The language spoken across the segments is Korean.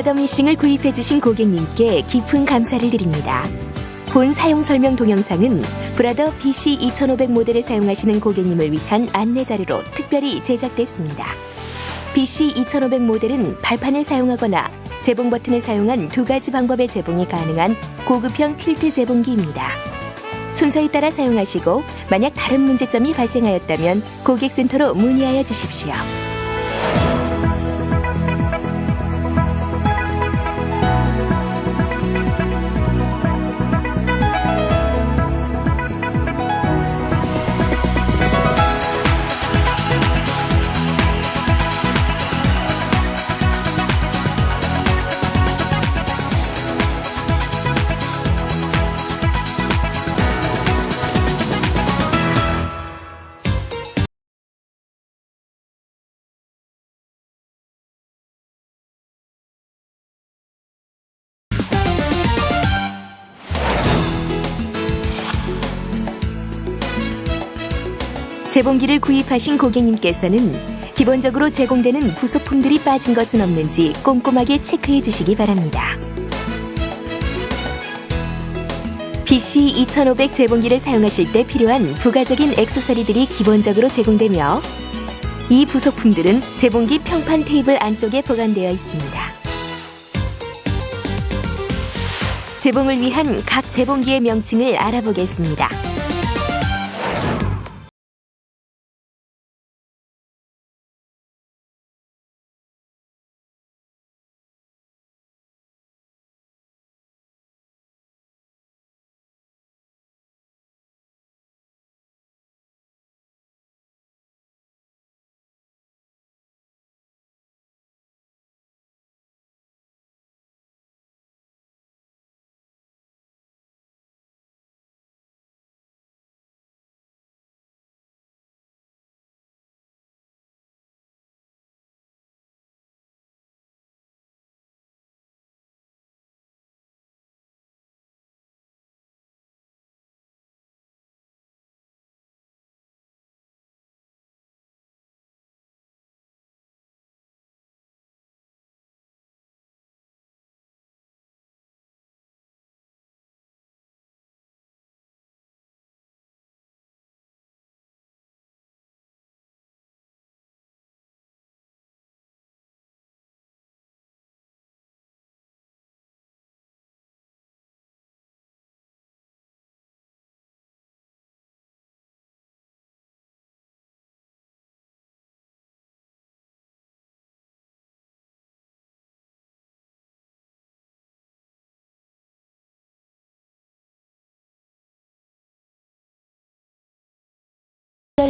브라더 미싱을 구입해주신 고객님께 깊은 감사를 드립니다. 본 사용 설명 동영상은 브라더 BC 2500 모델을 사용하시는 고객님을 위한 안내 자료로 특별히 제작됐습니다. BC 2500 모델은 발판을 사용하거나 재봉 버튼을 사용한 두 가지 방법의 재봉이 가능한 고급형 퀼트 재봉기입니다. 순서에 따라 사용하시고 만약 다른 문제점이 발생하였다면 고객센터로 문의하여 주십시오. 재봉기를 구입하신 고객님께서는 기본적으로 제공되는 부속품들이 빠진 것은 없는지 꼼꼼하게 체크해 주시기 바랍니다. BC 2500 재봉기를 사용하실 때 필요한 부가적인 액세서리들이 기본적으로 제공되며 이 부속품들은 재봉기 평판 테이블 안쪽에 보관되어 있습니다. 재봉을 위한 각 재봉기의 명칭을 알아보겠습니다.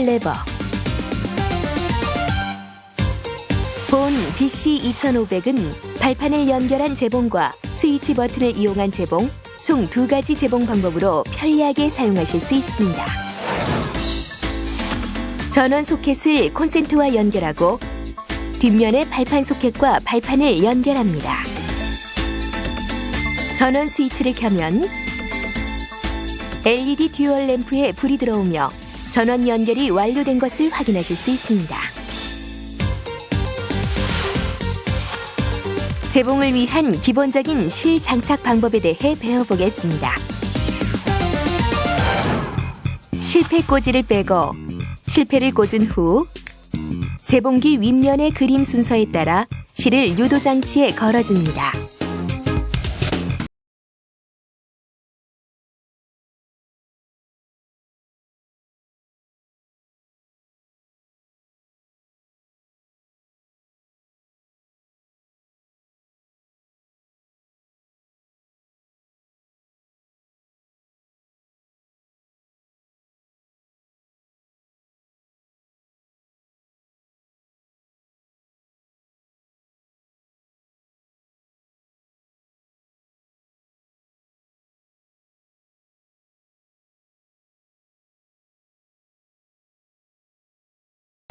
레버 본 BC 2500은 발판을 연결한 재봉과 스위치 버튼을 이용한 재봉 총 두 가지 재봉 방법으로 편리하게 사용하실 수 있습니다. 전원 소켓을 콘센트와 연결하고 뒷면의 발판 소켓과 발판을 연결합니다. 전원 스위치를 켜면 LED 듀얼 램프에 불이 들어오며 전원 연결이 완료된 것을 확인하실 수 있습니다. 재봉을 위한 기본적인 실 장착 방법에 대해 배워보겠습니다. 실패 꽂이를 빼고 실패를 꽂은 후 재봉기 윗면의 그림 순서에 따라 실을 유도 장치에 걸어줍니다.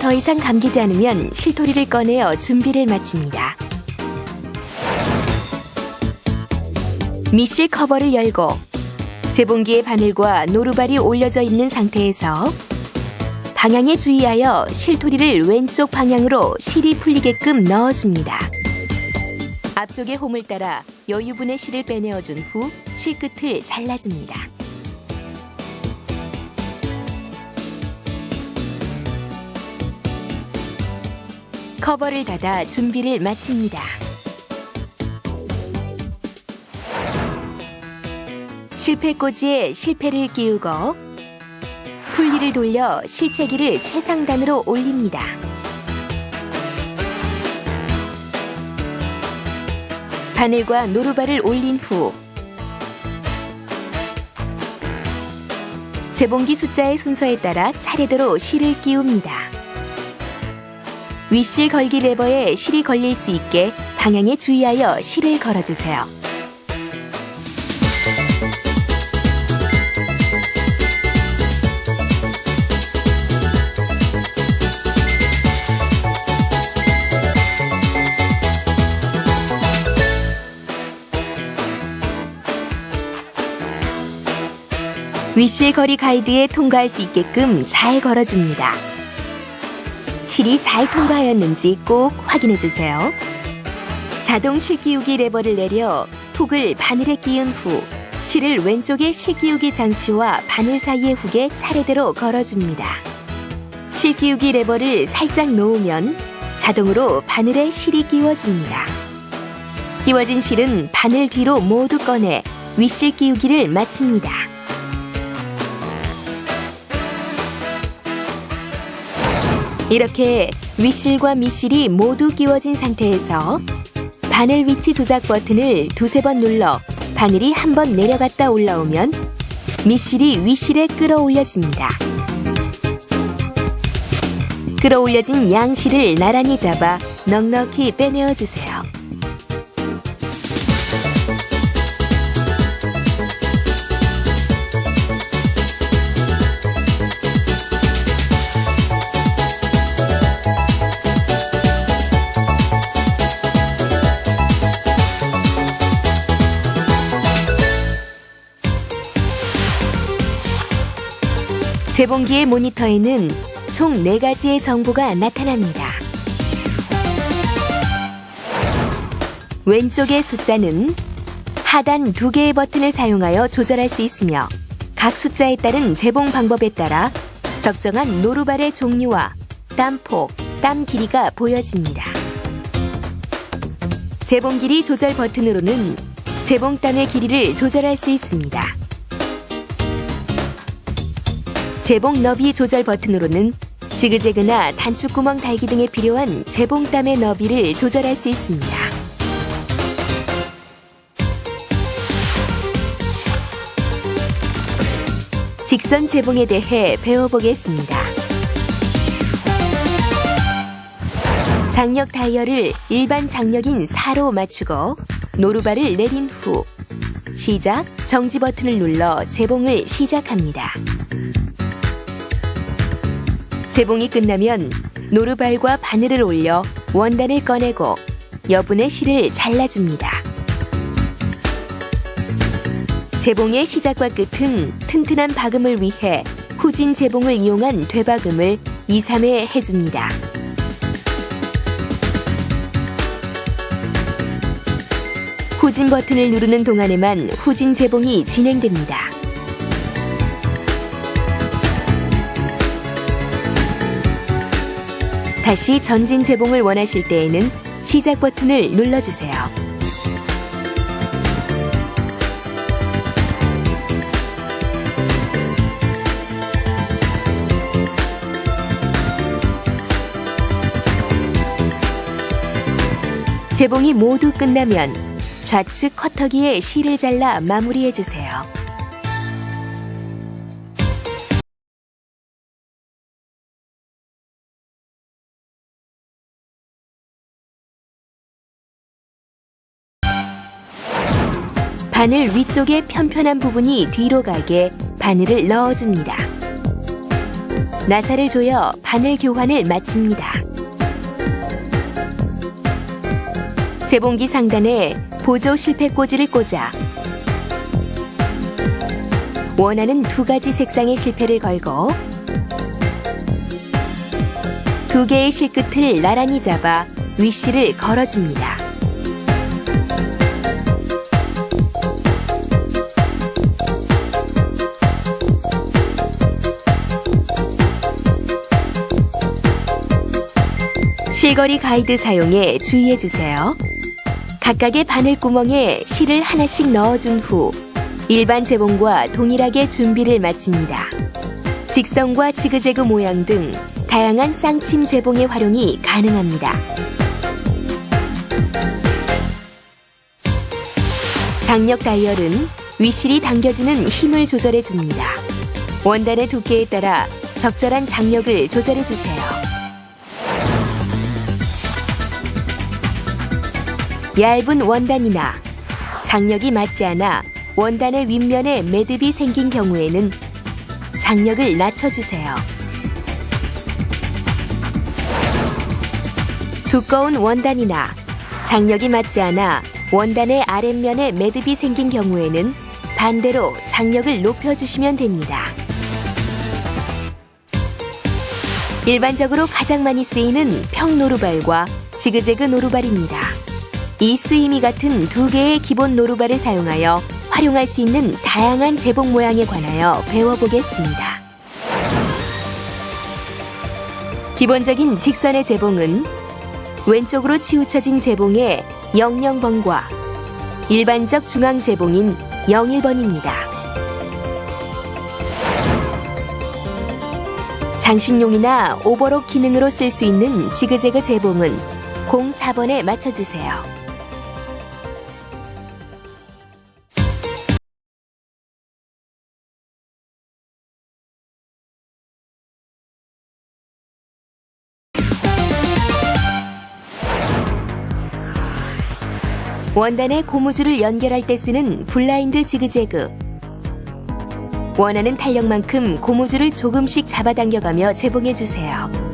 더 이상 감기지 않으면 실토리를 꺼내어 준비를 마칩니다. 미실 커버를 열고 재봉기의 바늘과 노루발이 올려져 있는 상태에서 방향에 주의하여 실토리를 왼쪽 방향으로 실이 풀리게끔 넣어줍니다. 앞쪽의 홈을 따라 여유분의 실을 빼내어준 후 실끝을 잘라줍니다. 커버를 닫아 준비를 마칩니다. 실패꽂이에 실패를 끼우고 풀리를 돌려 실체기를 최상단으로 올립니다. 바늘과 노루발을 올린 후 재봉기 숫자의 순서에 따라 차례대로 실을 끼웁니다. 윗실 걸기 레버에 실이 걸릴 수 있게 방향에 주의하여 실을 걸어주세요. 윗실 거리 가이드에 통과할 수 있게끔 잘 걸어줍니다. 실이 잘 통과하였는지 꼭 확인해 주세요. 자동 실끼우기 레버를 내려 훅을 바늘에 끼운 후 실을 왼쪽의 실끼우기 장치와 바늘 사이의 훅에 차례대로 걸어줍니다. 실끼우기 레버를 살짝 놓으면 자동으로 바늘에 실이 끼워집니다. 끼워진 실은 바늘 뒤로 모두 꺼내 윗실 끼우기를 마칩니다. 이렇게 윗실과 밑실이 모두 끼워진 상태에서 바늘 위치 조작 버튼을 두세 번 눌러 바늘이 한 번 내려갔다 올라오면 밑실이 윗실에 끌어올려집니다. 끌어올려진 양실을 나란히 잡아 넉넉히 빼내어 주세요. 재봉기의 모니터에는 총 4가지의 정보가 나타납니다. 왼쪽의 숫자는 하단 2개의 버튼을 사용하여 조절할 수 있으며 각 숫자에 따른 재봉 방법에 따라 적정한 노루발의 종류와 땀폭, 땀 길이가 보여집니다. 재봉 길이 조절 버튼으로는 재봉땀의 길이를 조절할 수 있습니다. 재봉 너비 조절 버튼으로는 지그재그나 단축 구멍 달기 등에 필요한 재봉땀의 너비를 조절할 수 있습니다. 직선 재봉에 대해 배워보겠습니다. 장력 다이얼을 일반 장력인 4로 맞추고 노루발을 내린 후 시작 정지 버튼을 눌러 재봉을 시작합니다. 재봉이 끝나면 노루발과 바늘을 올려 원단을 꺼내고 여분의 실을 잘라줍니다. 재봉의 시작과 끝은 튼튼한 박음을 위해 후진 재봉을 이용한 되박음을 2, 3회 해줍니다. 후진 버튼을 누르는 동안에만 후진 재봉이 진행됩니다. 다시 전진 재봉을 원하실 때에는 시작 버튼을 눌러주세요. 재봉이 모두 끝나면 좌측 커터기에 실을 잘라 마무리해 주세요. 바늘 위쪽의 편편한 부분이 뒤로 가게 바늘을 넣어줍니다. 나사를 조여 바늘 교환을 마칩니다. 재봉기 상단에 보조 실패 꽂이를 꽂아 원하는 두 가지 색상의 실패를 걸고 두 개의 실끝을 나란히 잡아 윗실을 걸어줍니다. 실거리 가이드 사용에 주의해 주세요. 각각의 바늘 구멍에 실을 하나씩 넣어준 후 일반 재봉과 동일하게 준비를 마칩니다. 직선과 지그재그 모양 등 다양한 쌍침 재봉의 활용이 가능합니다. 장력 다이얼은 위실이 당겨지는 힘을 조절해 줍니다. 원단의 두께에 따라 적절한 장력을 조절해 주세요. 얇은 원단이나 장력이 맞지 않아 원단의 윗면에 매듭이 생긴 경우에는 장력을 낮춰주세요. 두꺼운 원단이나 장력이 맞지 않아 원단의 아랫면에 매듭이 생긴 경우에는 반대로 장력을 높여주시면 됩니다. 일반적으로 가장 많이 쓰이는 평 노루발과 지그재그 노루발입니다. 이 쓰임이 같은 두 개의 기본 노루발을 사용하여 활용할 수 있는 다양한 재봉 모양에 관하여 배워보겠습니다. 기본적인 직선의 재봉은 왼쪽으로 치우쳐진 재봉의 00번과 일반적 중앙 재봉인 01번입니다. 장식용이나 오버록 기능으로 쓸 수 있는 지그재그 재봉은 04번에 맞춰주세요. 원단의 고무줄을 연결할 때 쓰는 블라인드 지그재그. 원하는 탄력만큼 고무줄을 조금씩 잡아당겨가며 재봉해 주세요.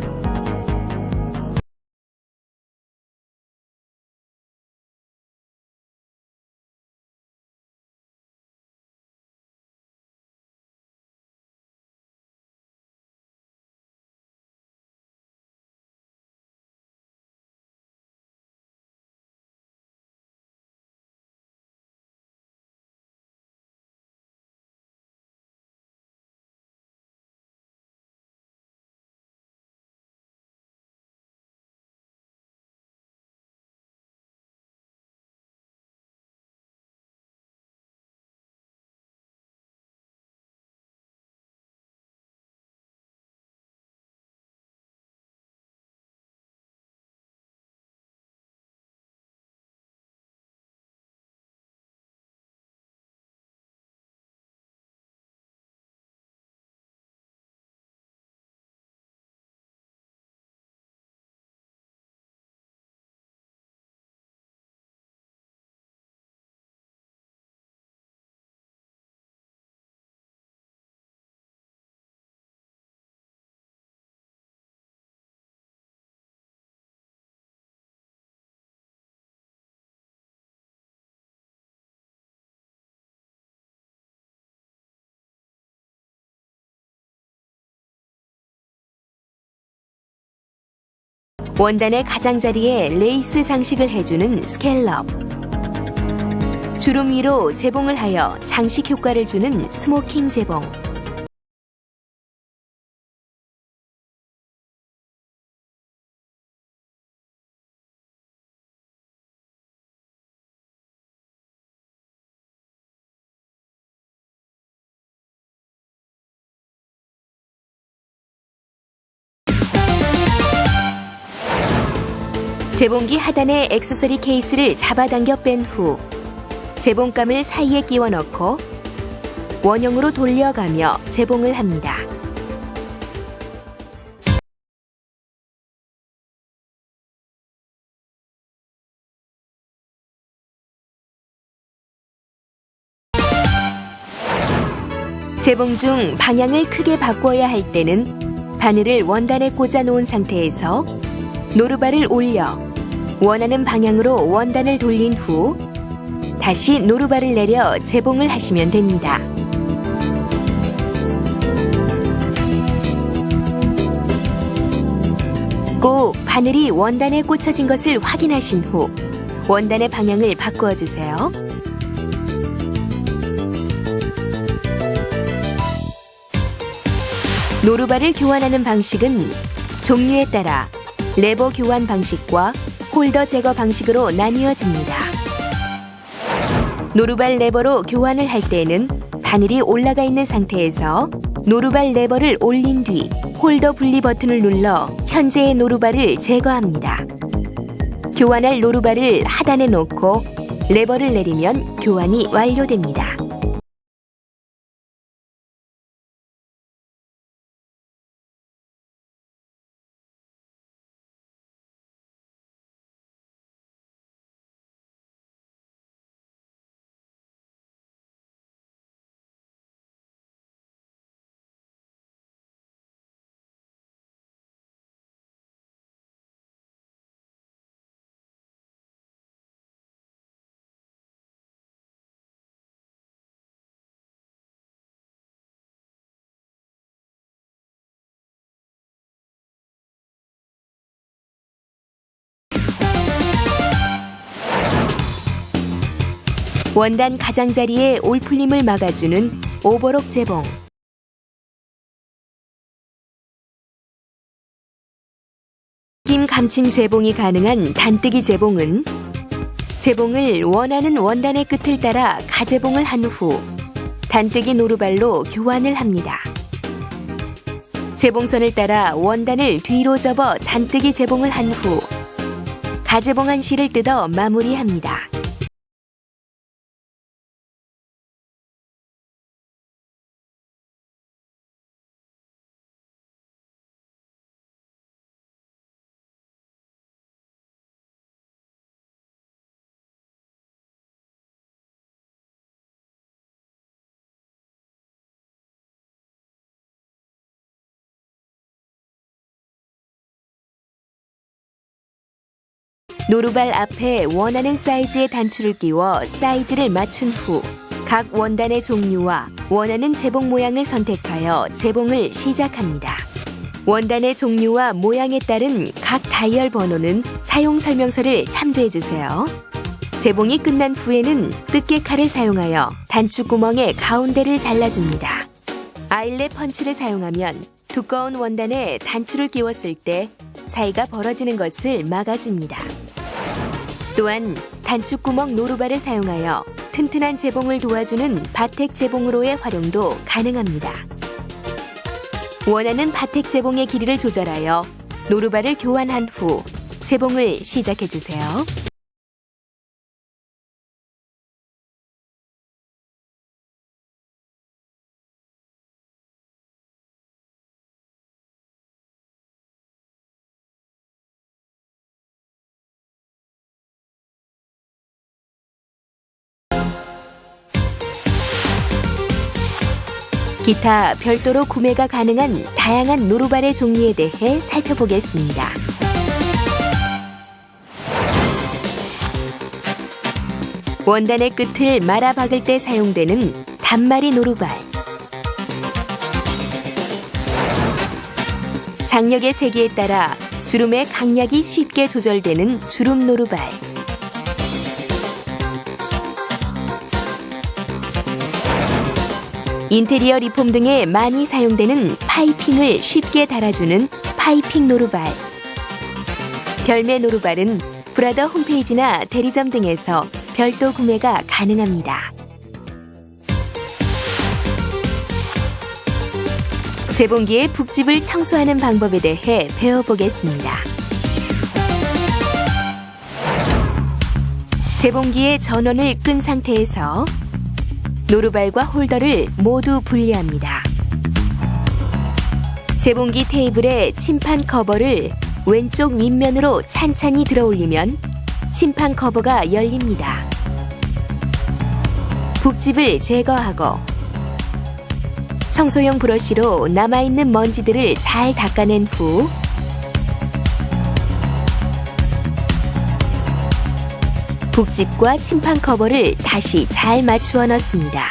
원단의 가장자리에 레이스 장식을 해주는 스캘럽. 주름 위로 재봉을 하여 장식 효과를 주는 스모킹 재봉. 재봉기 하단에 액세서리 케이스를 잡아당겨 뺀 후 재봉감을 사이에 끼워 넣고 원형으로 돌려가며 재봉을 합니다. 재봉 중 방향을 크게 바꿔야 할 때는 바늘을 원단에 꽂아 놓은 상태에서 노루발을 올려 원하는 방향으로 원단을 돌린 후 다시 노루발을 내려 재봉을 하시면 됩니다. 꼭 바늘이 원단에 꽂혀진 것을 확인하신 후 원단의 방향을 바꾸어 주세요. 노루발을 교환하는 방식은 종류에 따라 레버 교환 방식과 홀더 제거 방식으로 나뉘어집니다. 노루발 레버로 교환을 할 때에는 바늘이 올라가 있는 상태에서 노루발 레버를 올린 뒤 홀더 분리 버튼을 눌러 현재의 노루발을 제거합니다. 교환할 노루발을 하단에 놓고 레버를 내리면 교환이 완료됩니다. 원단 가장자리에 올풀림을 막아주는 오버록 재봉. 김 감침 재봉이 가능한 단뜨기 재봉은 재봉을 원하는 원단의 끝을 따라 가재봉을 한 후 단뜨기 노루발로 교환을 합니다. 재봉선을 따라 원단을 뒤로 접어 단뜨기 재봉을 한 후 가재봉 한 실을 뜯어 마무리합니다. 노루발 앞에 원하는 사이즈의 단추를 끼워 사이즈를 맞춘 후 각 원단의 종류와 원하는 재봉 모양을 선택하여 재봉을 시작합니다. 원단의 종류와 모양에 따른 각 다이얼 번호는 사용 설명서를 참조해 주세요. 재봉이 끝난 후에는 뜯개 칼을 사용하여 단추 구멍의 가운데를 잘라줍니다. 아일렛 펀치를 사용하면 두꺼운 원단에 단추를 끼웠을 때 사이가 벌어지는 것을 막아줍니다. 또한 단축구멍 노루발을 사용하여 튼튼한 재봉을 도와주는 바텍 재봉으로의 활용도 가능합니다. 원하는 바텍 재봉의 길이를 조절하여 노루발을 교환한 후 재봉을 시작해 주세요. 기타 별도로 구매가 가능한 다양한 노루발의 종류에 대해 살펴보겠습니다. 원단의 끝을 말아 박을 때 사용되는 단마리 노루발. 장력의 세기에 따라 주름의 강약이 쉽게 조절되는 주름 노루발. 인테리어 리폼 등에 많이 사용되는 파이핑을 쉽게 달아주는 파이핑 노루발. 별매 노루발은 브라더 홈페이지나 대리점 등에서 별도 구매가 가능합니다. 재봉기의 북집을 청소하는 방법에 대해 배워보겠습니다. 재봉기의 전원을 끈 상태에서 노루발과 홀더를 모두 분리합니다. 재봉기 테이블에 침판 커버를 왼쪽 윗면으로 찬찬히 들어 올리면 침판 커버가 열립니다. 북집을 제거하고 청소용 브러쉬로 남아있는 먼지들을 잘 닦아낸 후 북집과 침판 커버를 다시 잘 맞추어 넣습니다.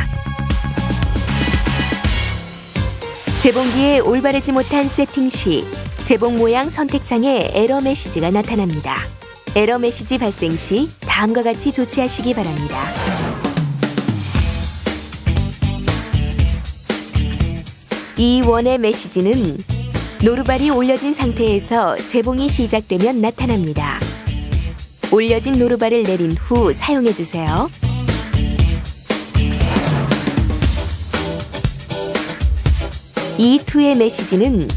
재봉기에 올바르지 못한 세팅 시 재봉 모양 선택창에 에러 메시지가 나타납니다. 에러 메시지 발생 시 다음과 같이 조치하시기 바랍니다. 이 원의 메시지는 노루발이 올려진 상태에서 재봉이 시작되면 나타납니다. 올려진 노루발을 내린 후 사용해 주세요. 이 2의 메시지는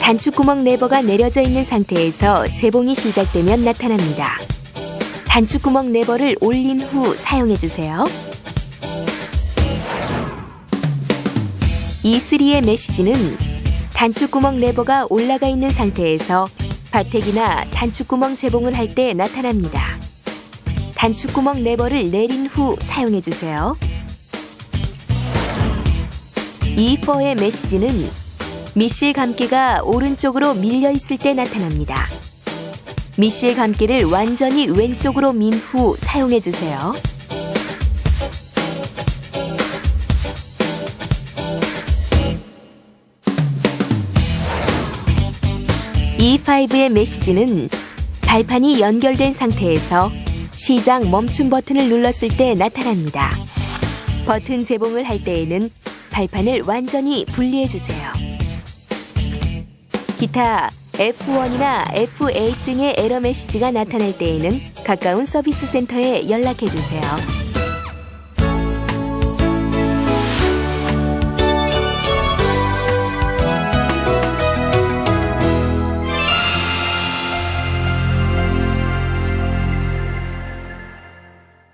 단축구멍 레버가 내려져 있는 상태에서 재봉이 시작되면 나타납니다. 단축구멍 레버를 올린 후 사용해 주세요. E3의 메시지는 단축구멍 레버가 올라가 있는 상태에서 바택이나 단축구멍 제봉을 할 때 나타납니다. 단축구멍 레버를 내린 후 사용해 주세요. E4의 메시지는 미실 감기가 오른쪽으로 밀려 있을 때 나타납니다. 미실 감기를 완전히 왼쪽으로 민 후 사용해 주세요. E5의 메시지는 발판이 연결된 상태에서 시작 멈춤 버튼을 눌렀을 때 나타납니다. 버튼 제봉을 할 때에는 발판을 완전히 분리해 주세요. 기타 F1이나 F8 등의 에러 메시지가 나타날 때에는 가까운 서비스 센터에 연락해 주세요.